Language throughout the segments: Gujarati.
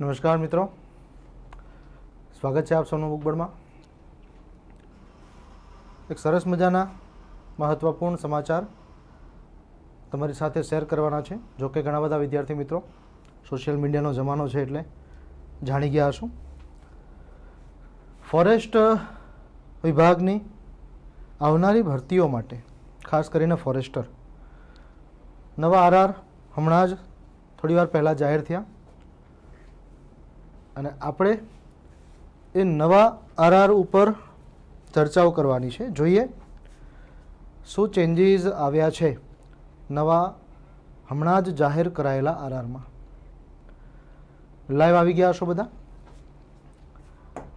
નમસ્કાર મિત્રો. સ્વાગત છે આપ સૌનું બુકબર્ડમાં. એક સરસ મજાના મહત્ત્વપૂર્ણ સમાચાર તમારી સાથે શેર કરવાના છે. જો કે ઘણા બધા વિદ્યાર્થી મિત્રો સોશિયલ મીડિયાનો જમાનો છે એટલે જાણી ગયા હશું. ફોરેસ્ટ વિભાગની આવનારી ભરતીઓ માટે, ખાસ કરીને ફોરેસ્ટર, નવા આરઆર હમણાં જ થોડી વાર પહેલાં જાહેર થયા. અને આપણે એ નવા આરઆર ઉપર ચર્ચાઓ કરવાની છે. જોઈએ શું ચેન્જીસ આવ્યા છે નવા હમણાં જ જાહેર કરાયેલા આરઆરમાં લાઈવ આવી ગયા છો બધા?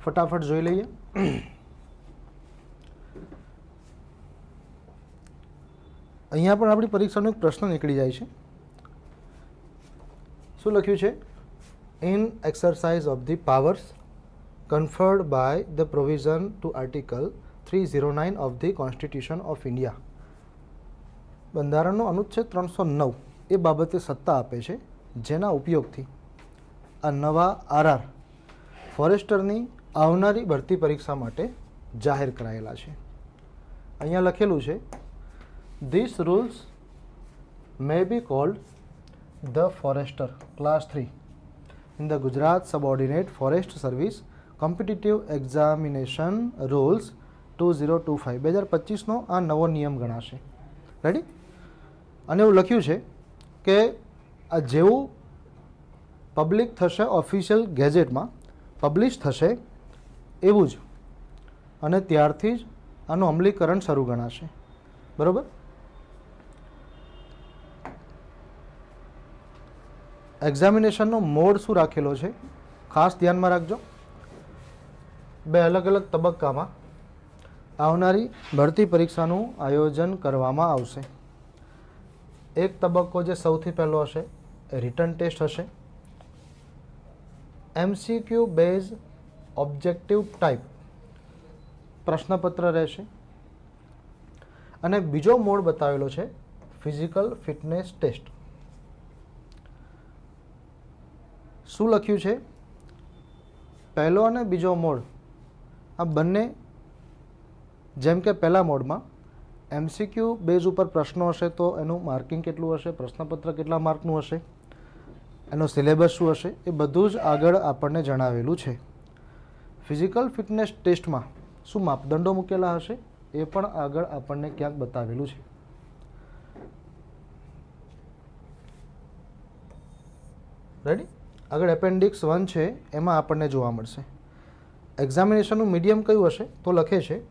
ફટાફટ જોઈ લઈએ. અહીંયા પણ આપણી પરીક્ષાનો એક પ્રશ્ન નીકળી જાય છે. શું લખ્યું છે? In exercise of the powers conferred by the provision to article 309 of the constitution of india. બંધારણનો અનુચ્છેદ ત્રણસો નવ એ બાબતે સત્તા આપે છે, જેના ઉપયોગથી આ નવા આરઆર ફોરેસ્ટરની આવનારી ભરતી પરીક્ષા માટે જાહેર કરાયેલા છે. અહીંયા લખેલું છે this rules may be called the forester class three in the Gujarat Subordinate Forest Service Competitive Examination Rules 2025 બે હજાર પચીસનો આ નવો નિયમ ગણાશે. રેડી અને એવું લખ્યું છે કે આ જેવું પબ્લિક થશે ઓફિશિયલ ગેજેટમાં પબ્લિશ થશે એવું જ. અને ત્યારથી જ આનું અમલીકરણ શરૂ ગણાશે. બરાબર? એક્ઝામિનેશનનો મોડ શું રાખેલો છે? ખાસ ધ્યાનમાં રાખજો. બે અલગ અલગ તબક્કામાં આવનારી ભરતી પરીક્ષાનું આયોજન કરવામાં આવશે. એક તબક્કો જે સૌથી પહેલો હશે, એ રિટર્ન ટેસ્ટ હશે. એમસીક્યુ બેઝ ઓબ્જેક્ટિવ ટાઈપ પ્રશ્નપત્ર રહેશે. અને બીજો મોડ બતાવેલો છે ફિઝિકલ ફિટનેસ ટેસ્ટ શું લખ્યું છે? પહેલો અને બીજો મોડ. આ બંને જેમ કે પહેલા મોડમાં એમસીક્યુ બેઝ ઉપર પ્રશ્નો હશે તો એનું માર્કિંગ કેટલું હશે, પ્રશ્નપત્ર કેટલા માર્કનું હશે, એનો સિલેબસ શું હશે, એ બધું જ આગળ આપણને જણાવેલું છે. ફિઝિકલ ફિટનેસ ટેસ્ટમાં શું માપદંડો મૂકેલા હશે, એ પણ આગળ આપણને ક્યાંક બતાવેલું છે. રેડી આગળ એપેન્ડિક્સ વન છે, એમાં આપણને જોવા મળશે. એક્ઝામિનેશનનું મીડિયમ કયું હશે? તો લખે છે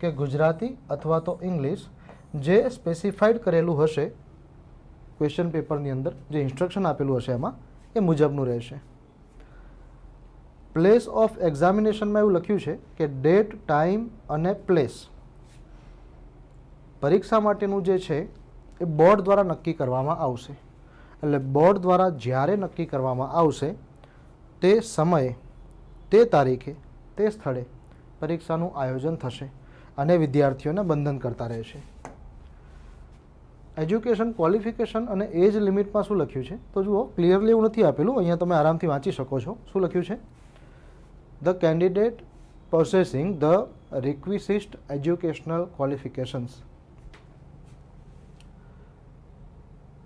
કે ગુજરાતી અથવા તો ઇંગ્લિશ જે સ્પેસિફાઈડ કરેલું હશે ક્વેશ્ચન પેપરની અંદર જે ઇન્સ્ટ્રક્શન આપેલું હશે એમાં, એ મુજબનું રહેશે. પ્લેસ ઓફ એક્ઝામિનેશનમાં એવું લખ્યું છે કે ડેટ ટાઈમ અને પ્લેસ પરીક્ષા માટેનું જે છે, એ બોર્ડ દ્વારા નક્કી કરવામાં આવશે. એટલે બોર્ડ દ્વારા જ્યારે નક્કી કરવામાં આવશે, તે સમયે, તે તારીખે, તે સ્થળે પરીક્ષાનું આયોજન થશે અને વિદ્યાર્થીઓને બંધન કરતા રહેશે. એજ્યુકેશન ક્વોલિફિકેશન અને એજ લિમિટમાં શું લખ્યું છે? તો જુઓ ક્લિયરલી એવું નથી આપેલું, અહીંયા તમે આરામથી વાંચી શકો છો. શું લખ્યું છે? The candidate processing the requisite educational qualifications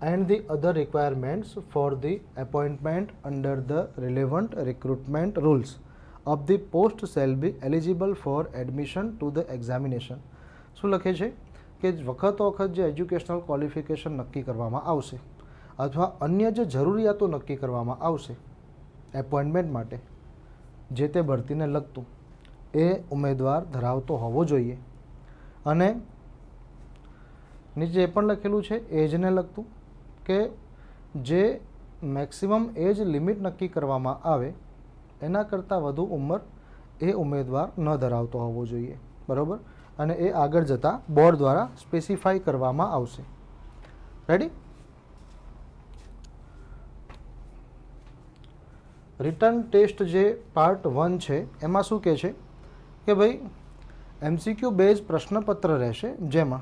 and the other requirements for the appointment under the relevant recruitment rules of the post shall be eligible for admission to the examination શું લખે છે કે વખત વખત જે એજ્યુકેશનલ ક્વોલિફિકેશન નક્કી કરવામાં આવશે અથવા અન્ય જે જરૂરિયાતો નક્કી કરવામાં આવશે એપોઇન્ટમેન્ટ માટે જે તે ભરતીને લગતું એ ઉમેદવાર ધરાવતો હોવો જોઈએ અને નીચે એ પણ લખેલું છે એજને લગતું કે જે મેક્સિમમ એજ લિમિટ નક્કી કરવામાં આવે, એના કરતાં વધુ ઉંમર એ ઉમેદવાર ન ધરાવતો હોવો જોઈએ. બરાબર? અને એ આગળ જતાં બોર્ડ દ્વારા સ્પેસિફાઈ કરવામાં આવશે. રેડી રિટર્ન ટેસ્ટ જે પાર્ટ વન છે, એમાં શું કહે છે? કે ભાઈ, એમસીક્યુ બેઝ પ્રશ્નપત્ર રહેશે જેમાં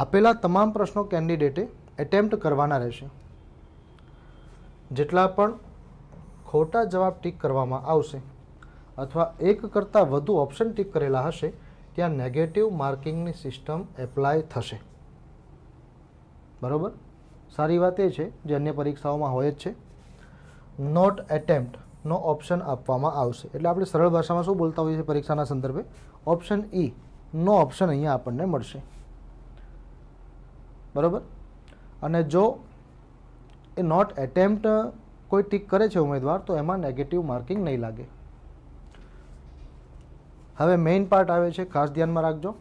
આપેલા તમામ પ્રશ્નો કેન્ડિડેટે એટેમ્પ્ટ કરવાના રહેશે. જેટલા પણ ખોટા જવાબ ટીક કરવામાં આવશે અથવા એક કરતાં વધુ ઓપ્શન ટીક કરેલા હશે, ત્યાં નેગેટિવ માર્કિંગની સિસ્ટમ એપ્લાય થશે. બરાબર? સારી વાત એ છે, જે અન્ય પરીક્ષાઓમાં હોય જ છે. નોટ એટેમ્પ્ટ નો ઓપ્શન આપવામાં આવશે. એટલે આપણે સરળ ભાષામાં શું બોલતા હોઈએ છીએ પરીક્ષાના સંદર્ભે? ઓપ્શન ઈ નો ઓપ્શન અહીંયા આપણને મળશે. બરોબર? અને જો એ નોટ એટેમ્પ્ટ કોઈ ટીક કરે છે ઉમેદવાર, તો એમાં નેગેટિવ માર્કિંગ નહીં લાગે. હવે મેઇન પાર્ટ આવે છે, ખાસ ધ્યાનમાં રાખજો.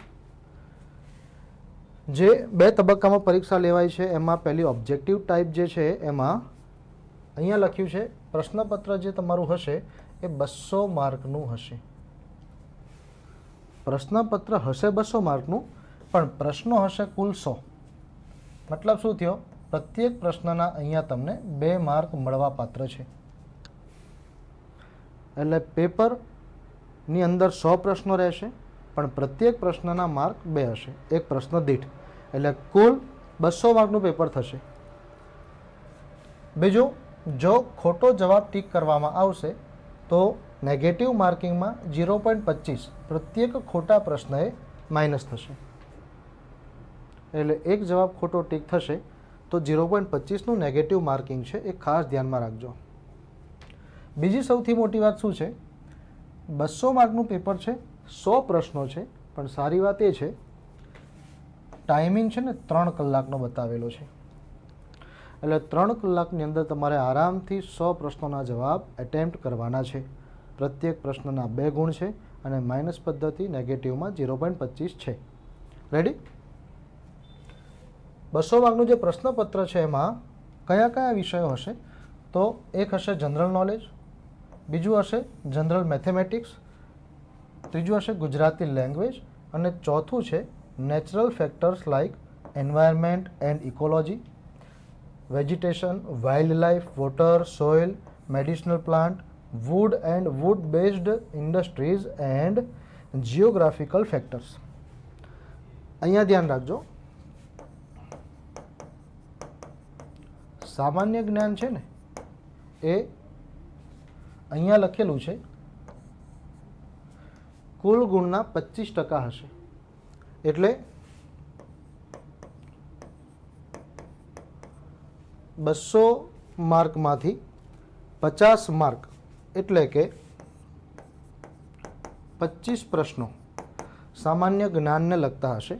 જે બે તબક્કામાં પરીક્ષા લેવાય છે, એમાં પહેલી ઓબ્જેક્ટિવ ટાઈપ જે છે, એમાં અહીંયા લખ્યું છે, પ્રશ્નપત્ર જે તમારું હશે, એ બસો માર્કનું હશે. પ્રશ્નપત્ર હશે બસો માર્કનું, પણ પ્રશ્નો હશે કુલ સો. મતલબ શું થયો? પ્રત્યેક પ્રશ્નના અહીંયા તમને બે માર્ક મળવા પાત્ર છે. એટલે પેપરની અંદર સો પ્રશ્નો રહેશે, પણ પ્રત્યેક પ્રશ્નના માર્ક બે હશે. એક પ્રશ્ન દીઠ. એટલે કુલ બસો માર્કનું પેપર થશે. બીજું, જો ખોટો જવાબ ટીક કરવામાં આવશે, તો નેગેટિવ માર્કિંગમાં ઝીરો પોઈન્ટ પચીસ. પ્રત્યેક ખોટા પ્રશ્નએ માઇનસ થશે. એટલે એક જવાબ ખોટો ટીક થશે, તો ઝીરો પોઈન્ટ પચીસનું નેગેટિવ માર્કિંગ છે, એ ખાસ ધ્યાનમાં રાખજો. બીજી સૌથી મોટી વાત શું છે? બસો માર્કનું પેપર છે, સો પ્રશ્નો છે, પણ સારી વાત એ છે ટાઈમિંગ છે ને ત્રણ કલાકનો બતાવેલો છે. એટલે ત્રણ કલાકની અંદર તમારે આરામથી સો પ્રશ્નોના જવાબ એટેમ્પ્ટ કરવાના છે. પ્રત્યેક પ્રશ્નના બે ગુણ છે અને માઇનસ પદ્ધતિ નેગેટિવમાં ઝીરો પોઈન્ટ પચીસ છે. રેડી બસો માર્કનું જે પ્રશ્નપત્ર છે એમાં કયા કયા વિષયો હશે? તો એક હશે જનરલ નોલેજ, બીજું હશે જનરલ મેથેમેટિક્સ, ત્રીજું હશે ગુજરાતી લેંગ્વેજ અને ચોથું છે natural factors like environment and ecology, vegetation wild life water, soil, medicinal plant, wood and wood based industries and geographical factors. અહીંયા ધ્યાન રાખજો. સામાન્ય જ્ઞાન છે ને, એ અહીંયા લખેલું છે, કુલ ગુણના પચીસ ટકા હશે. એટલે બસો માર્કમાંથી પચાસ માર્ક એટલે કે પચીસ પ્રશ્નો સામાન્ય જ્ઞાનને લગતા હશે.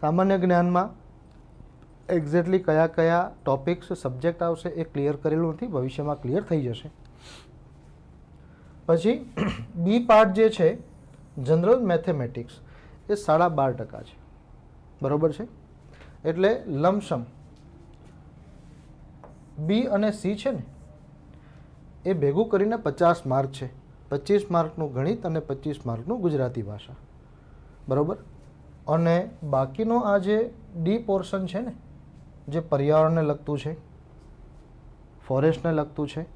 સામાન્ય જ્ઞાનમાં એક્ઝેક્ટલી કયા કયા ટોપિક્સ સબ્જેક્ટ આવશે એ ક્લિયર કરેલું નથી, ભવિષ્યમાં ક્લિયર થઈ જશે. પછી બી પાર્ટ જે છે જનરલ મેથેમેટિક્સ એ સાડા બાર ટકા છે. બરોબર છે? એટલે લમસમ બી અને સી છે ને, એ ભેગું કરીને પચાસ માર્ક છે. પચીસ માર્કનું ગણિત અને પચીસ માર્કનું ગુજરાતી ભાષા. બરાબર? અને બાકીનો આ જે ડી પોર્શન છે ને જે પર્યાવરણને લગતું છે, ફોરેસ્ટને લગતું છે,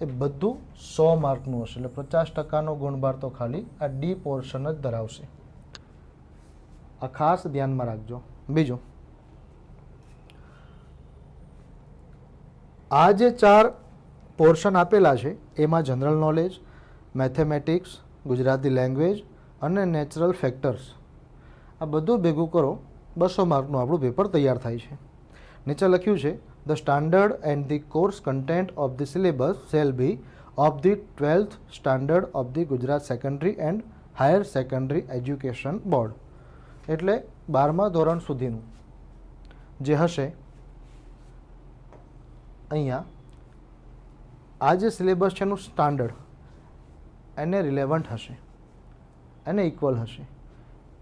એ બધું સો માર્કનું હશે. એટલે પચાસ ટકાનો ગુણભાર તો ખાલી આ ડી પોર્શન જ ધરાવશે. આ ખાસ ધ્યાનમાં રાખજો. બીજું. આ જે ચાર પોર્શન આપેલા છે, એમાં general knowledge mathematics Gujarati language અને નેચરલ ફેક્ટર્સ આ બધું ભેગું કરો, બસો માર્કનું આપણું પેપર તૈયાર થાય છે. નીચે લખ્યું છે the standard and the course content of the syllabus shall be of the twelfth standard of the Gujarat secondary and higher secondary education board એટલે બારમા ધોરણ સુધીનું. જે હશે, અહીંયા, આ જે સિલેબસ છે એનું સ્ટાન્ડર્ડ એને રિલેવન્ટ હશે. એને ઇક્વલ હશે.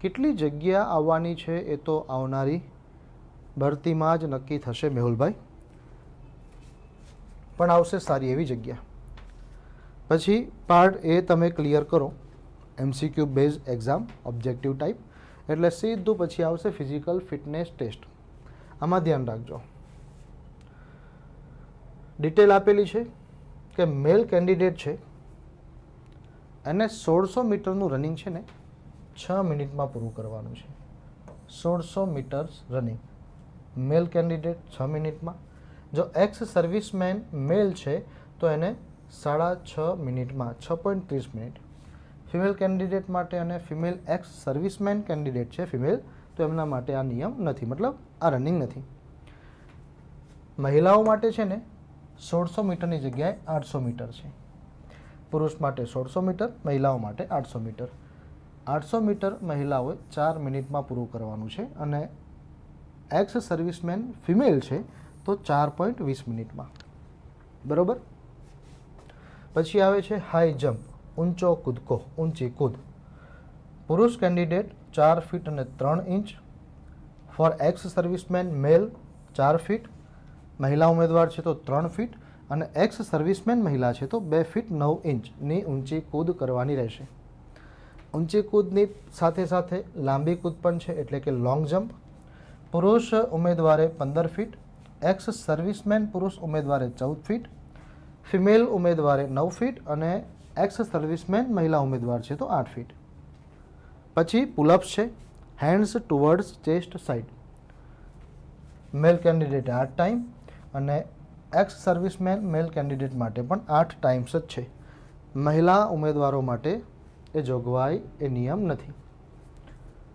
કેટલી જગ્યા આવવાની છે એ તો આવનારી ભરતીમાં જ નક્કી થશે મેહુલભાઈ. પણ આવશે સારી એવી જગ્યા. પછી પાર્ટ એ તમે ક્લિયર કરો. MCQ base exam objective type એટલે સીધું પછી આવશે ફિઝિકલ ફિટનેસ ટેસ્ટ આમાં ધ્યાન રાખજો. ડિટેલ આપેલી છે કે મેલ કેન્ડિડેટ છે. એને સોળસો મીટરનું રનિંગ છે ને, છ મિનિટમાં પૂરું કરવાનું છે. સોળસો મીટર્સ રનિંગ મેલ કેન્ડિડેટ છ મિનિટમાં. જો એક્સ સર્વિસમેન મેલ છે, તો એને સાડા છ મિનિટમાં, છ પોઈન્ટ ત્રીસ મિનિટ. ફિમેલ કેન્ડિડેટ માટે અને ફિમેલ એક્સ સર્વિસમેન કેન્ડિડેટ છે ફિમેલ તો એમના માટે આ નિયમ નથી, મતલબ આ રનિંગ નથી. મહિલાઓ માટે છે ને, સોળસો મીટરની જગ્યાએ આઠસો મીટર છે. પુરુષ માટે સોળસો મીટર, મહિલાઓ માટે આઠસો મીટર. આઠસો મીટર મહિલાઓએ ચાર મિનિટમાં પૂરું કરવાનું છે અને એક્સ સર્વિસમેન ફિમેલ છે, તો ચાર પોઈન્ટ વીસ મિનિટમાં. બરાબર? પછી આવે છે હાઈ જમ્પ ઊંચો કૂદકો, ઊંચી કૂદ. પુરુષ કેન્ડિડેટ ચાર ફીટ અને ત્રણ inch. For ex servicemen male ચાર ફીટ મહિલા ઉમેદવાર છે તો ત્રણ ફીટ અને એક્સ સર્વિસમેન મહિલા છે તો બે ફીટ નવ ઇંચની ઊંચી કૂદ કરવાની રહેશે. ઊંચી કૂદની સાથે સાથે લાંબી કૂદ પણ છે, એટલે કે લોંગ જમ્પ પુરુષ ઉમેદવારે પંદર ફીટ, એક્સ સર્વિસમેન પુરુષ ઉમેદવારે ચૌદ ફીટ, ફિમેલ ઉમેદવારે નવ ફીટ અને એક્સ સર્વિસમેન મહિલા ઉમેદવાર છે તો આઠ ફીટ. પછી પુલઅપ્સ છે, hands towards chest side. Male candidate આઠ ટાઈમ અને એક્સ સર્વિસમેન મેલ કેન્ડિડેટ માટે પણ આઠ ટાઈમ્સ જ છે. મહિલા ઉમેદવારો માટે એ જોગવાઈ એ નિયમ નથી.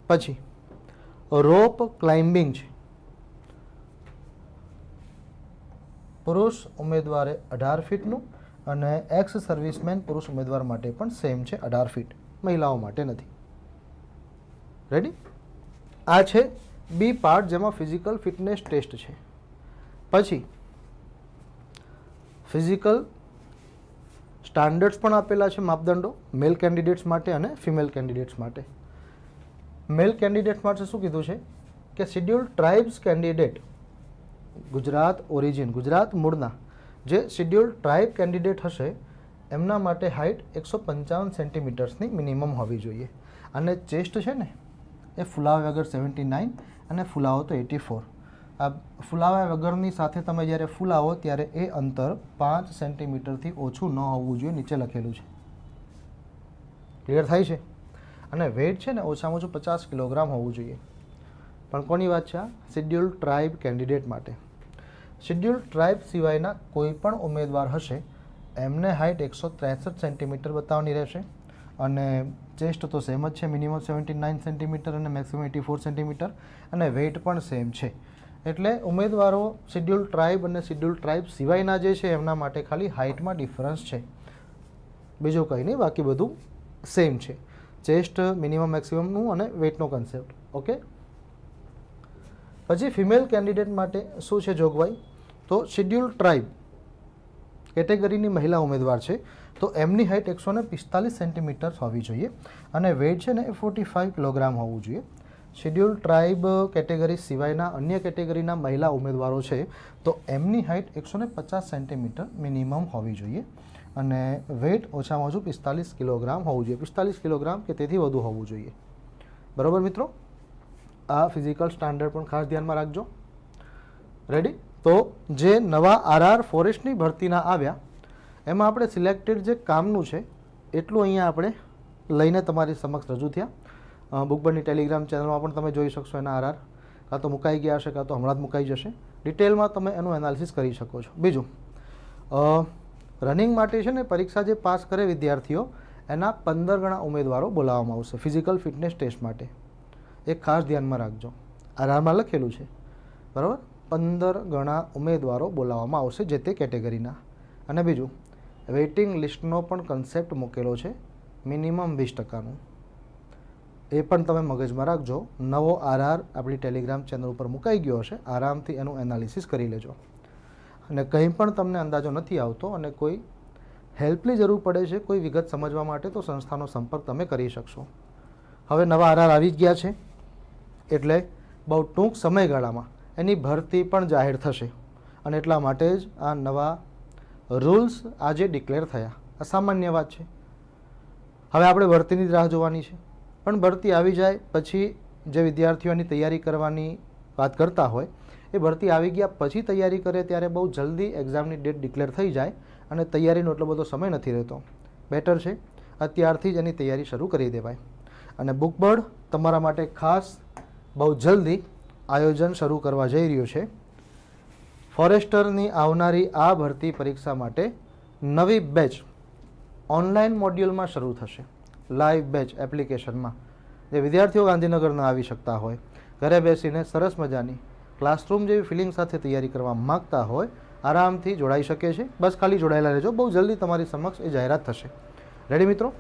પછી રોપ ક્લાઇમ્બિંગ છે. પુરુષ ઉમેદવારે અઢાર ફીટનું અને એક્સ સર્વિસમેન પુરુષ ઉમેદવાર માટે પણ સેમ છે, અઢાર ફીટ. મહિલાઓ માટે નથી. રેડી આ છે બી પાર્ટ જેમાં ફિઝિકલ ફિટનેસ ટેસ્ટ છે. પછી ફિઝિકલ સ્ટાન્ડર્ડ્સ પણ આપેલા છે માપદંડો મેલ કેન્ડિડેટ્સ માટે અને ફિમેલ કેન્ડિડેટ્સ માટે. મેલ કેન્ડિડેટ માટે શું કીધું છે? કે schedule tribes candidate, Gujarat origin, Gujarat મૂળના, જે શિડ્યુલ ટ્રાઇબ કેન્ડિડેટ હશે, એમના માટે હાઇટ એકસો પંચાવન સેન્ટીમીટર્સની મિનિમમ હોવી જોઈએ. અને ચેસ્ટ છે ને, એ ફુલાવા વગર સેવન્ટી નાઇન અને ફુલાવો તો એટી ફોર. આ ફુલાવા વગરની સાથે તમે જ્યારે ફુલાવો, ત્યારે એ અંતર પાંચ સેન્ટીમીટરથી ઓછું ન હોવું જોઈએ, નીચે લખેલું છે. ક્લિયર થાય છે? અને વેઇટ છે ને ઓછામાં ઓછું પચાસ કિલોગ્રામ હોવું જોઈએ. પણ કોની વાત છે આ? શિડ્યુલ ટ્રાઇબ કેન્ડિડેટ માટે. શિડ્યુલ ટ્રાઇબ સિવાયના કોઈ પણ ઉમેદવાર હશે, એમને હાઇટ એકસો ત્રેસઠ સેન્ટીમીટર બતાવવાની રહેશે અને ચેસ્ટ તો સેમ જ છે મિનિમમ સેવન્ટી નાઇન સેન્ટીમીટર અને મેક્સિમમ એટી ફોર સેન્ટીમીટર અને વેઇટ પણ સેમ છે. એટલે ઉમેદવારો શિડ્યુલ ટ્રાઇબ અને શિડ્યુલ ટ્રાઇબ સિવાયના જે છે, એમના માટે ખાલી હાઇટમાં ડિફરન્સ છે. બીજું કંઈ નહીં, બાકી બધું સેમ છે. ચેસ્ટ મિનિમમ મેક્સિમમનું અને વેઇટનો કન્સેપ્ટ ઓકે પછી ફિમેલ કેન્ડિડેટ માટે શું છે જોગવાઈ? તો શિડ્યુલ ટ્રાઇબ કેટેગરીની મહિલા ઉમેદવાર છે. તો એમની હાઇટ એકસો પિસ્તાલીસ સેન્ટીમીટર હોવી જોઈએ અને વેઇટ છે ને એ ફોર્ટી ફાઇવ કિલોગ્રામ હોવું જોઈએ. શિડ્યુલ ટ્રાઇબ કેટેગરી સિવાયના અન્ય કેટેગરીના મહિલા ઉમેદવારો છે, તો એમની હાઇટ એકસો ને પચાસ સેન્ટીમીટર મિનિમમ હોવી જોઈએ અને વેઇટ ઓછામાં ઓછું પિસ્તાલીસ કિલોગ્રામ હોવું જોઈએ. પિસ્તાલીસ કિલોગ્રામ કે તેથી વધુ હોવું જોઈએ. બરાબર મિત્રો? આ ફિઝિકલ સ્ટાન્ડર્ડ પણ ખાસ ધ્યાનમાં રાખજો. રેડી તો જે નવા આરઆર ફોરેસ્ટની ભરતીના આવ્યા, એમાં આપણે સિલેક્ટેડ જે કામનું છે, એટલું અહીંયા આપણે લઈને તમારી સમક્ષ રજૂ થયા. બુકબરની ટેલિગ્રામ ચેનલમાં પણ તમે જોઈ શકશો એના આરઆર કાં તો મુકાઈ ગયા હશે, કાં તો હમણાં જ મુકાઈ જશે. ડિટેલમાં તમે એનું એનાલિસિસ કરી શકો છો. બીજું રનિંગ માટે છે ને પરીક્ષા જે પાસ કરે વિદ્યાર્થીઓ, એના પંદર ગણા ઉમેદવારો બોલાવવામાં આવશે ફિઝિકલ ફિટનેસ ટેસ્ટ માટે. એક ખાસ ધ્યાનમાં રાખજો. આરઆરમાં લખેલું છે. બરાબર? પંદર ગણા ઉમેદવારો બોલાવવામાં આવશે જે તે કેટેગરીના. અને બીજું, વેઇટિંગ લિસ્ટનો પણ કન્સેપ્ટ મૂકેલો છે. મિનિમમ વીસ ટકાનું. એ પણ તમે મગજમાં રાખજો. નવો આરઆર આપણી ટેલિગ્રામ ચેનલ ઉપર મુકાઈ ગયો હશે. આરામથી એનું એનાલિસિસ કરી લેજો. અને કંઈ પણ તમને અંદાજો નથી આવતો અને કોઈ હેલ્પની જરૂર પડે છે, કોઈ વિગત સમજવા માટે, તો સંસ્થાનો સંપર્ક તમે કરી શકશો. હવે નવા આરઆર આવી જ ગયા છે. એટલે બહુ ટૂંક સમયગાળામાં એની ભરતી પણ જાહેર થશે. અને એટલા માટે જ આ નવા રૂલ્સ આજે ડિક્લેર થયા. આ સામાન્ય વાત છે. હવે આપણે ભરતીની જ રાહ જોવાની છે. પણ ભરતી આવી જાય, પછી જે વિદ્યાર્થીઓની તૈયારી કરવાની વાત કરતા હોય, એ ભરતી આવી ગયા પછી તૈયારી કરે ત્યારે બહુ જલ્દી એક્ઝામની ડેટ ડિક્લેર થઈ જાય અને તૈયારીનો એટલો બધો સમય નથી રહેતો. બેટર છે, અત્યારથી જ એની તૈયારી શરૂ કરી દેવાય. અને બુક બોર્ડ તમારા માટે ખાસ બહુ જલ્દી આયોજન શરૂ કરવા જઈ રહ્યું છે. ફોરેસ્ટરની આવનારી આ ભરતી પરીક્ષા માટે નવી બેચ ઓનલાઈન મોડ્યુલમાં શરૂ થશે. લાઈવ બેચ એપ્લિકેશનમાં જે વિદ્યાર્થીઓ ગાંધીનગર ન આવી શકતા હોય. ઘરે બેસીને સરસ મજાની ક્લાસરૂમ જેવી ફિલિંગ સાથે તૈયારી કરવા માગતા હોય, આરામથી જોડાઈ શકે છે. બસ ખાલી જોડાયેલા રહેજો. બહુ જલ્દી તમારી સમક્ષ એ જાહેરાત થશે. રેડી મિત્રો?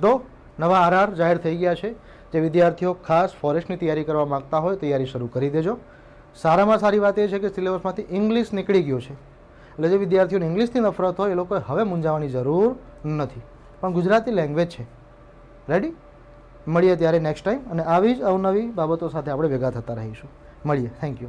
તો નવા આરઆર જાહેર થઈ ગયા છે. જે વિદ્યાર્થીઓ ખાસ ફોરેસ્ટની તૈયારી કરવા માગતા હોય, તૈયારી શરૂ કરી દેજો. સારામાં સારી વાત એ છે કે સિલેબસમાંથી ઇંગ્લિશ નીકળી ગયું છે. એટલે જે વિદ્યાર્થીઓને ઇંગ્લિશથી નફરત હોય, એ લોકોએ હવે મૂંઝાવાની જરૂર નથી. પણ ગુજરાતી લેંગ્વેજ છે. રેડી મળીએ ત્યારે નેક્સ્ટ ટાઈમ અને આવી જ અવનવી બાબતો સાથે આપણે ભેગા થતા રહીશું. મળીએ. Thank you